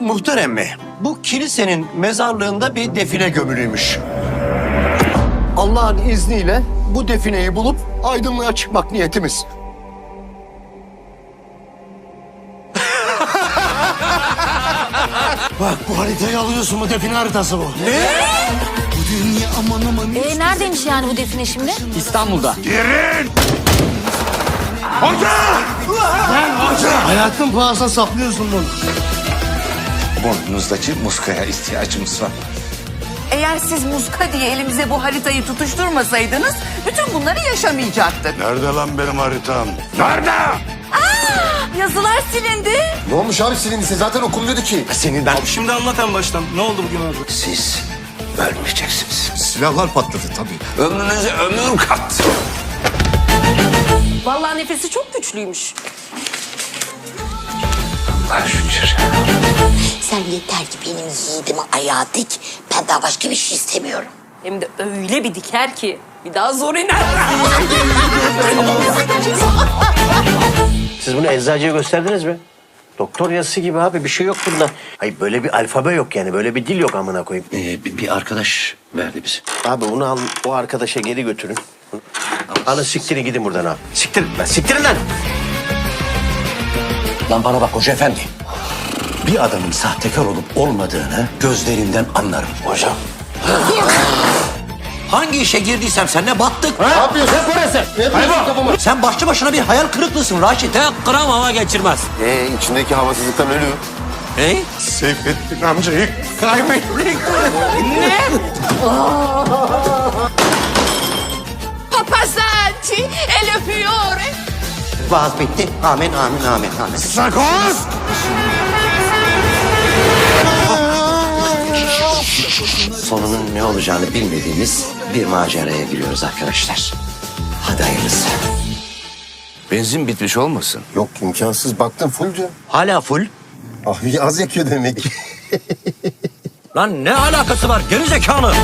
Muhterem mi? Bu kilisenin mezarlığında bir define gömülüymüş. Allah'ın izniyle bu defineyi bulup aydınlığa çıkmak niyetimiz. Bak bu haritayı alıyorsun bu define haritası bu. E neredeymiş yani bu define şimdi? İstanbul'da. Hayatın pahasına saplıyorsun bunu. Burnunuzdaki muskaya ihtiyacımız var. Eğer siz muska diye elimize bu haritayı tutuşturmasaydınız bütün bunları yaşamayacaktık. Nerede lan benim haritam? Nerede? Yazılar silindi. Ne olmuş abi silindiyse zaten okunmuyordu ki. Senin ben... Şimdi anlat en baştan. Ne oldu bugün abi? Siz ölmeyeceksiniz. Silahlar patladı tabii. Ömrünüze ömür kat. Vallahi nefesi çok güçlüymüş. Allah şükür. Yeter ki benim yiğidimi ayağa dik. Ben daha başka bir şey istemiyorum. Hem de öyle bir diker ki bir daha zor iner. Siz bunu eczacıya gösterdiniz mi? Doktor yazısı gibi abi bir şey yok bunda. Hayır böyle bir alfabe yok yani böyle bir dil yok amına koyayım. Ee, bir, bir arkadaş verdi bize. Abi bunu al o arkadaşa geri götürün. Alın siktirin gidin buradan abi. Siktirin lan siktirin lan. Lan bana bak hoca efendi. Bir adamın sahtekar olup olmadığını gözlerinden anlarım. Hocam. Hangi işe girdiysem seninle battık. Ne yapıyorsun? Ne burası? Ne yapıyorsun kafama? Sen başlı başına bir hayal kırıklığısın Raşit. Tek gram hava geçirmez. Ee, içindeki havasızlıktan ölüyor. Hey? Seyfettin amcayı kaybettik. Papazanti el öpüyor. Vaaz bitti. Amin amin amin amin. Sakoz! Sonunun ne olacağını bilmediğimiz bir maceraya giriyoruz arkadaşlar. Hadi hayırlısı. Benzin bitmiş olmasın? Yok imkansız baktım full diyor. Hala full. Ah az yakıyor demek ki. Lan ne alakası var geri zekalı?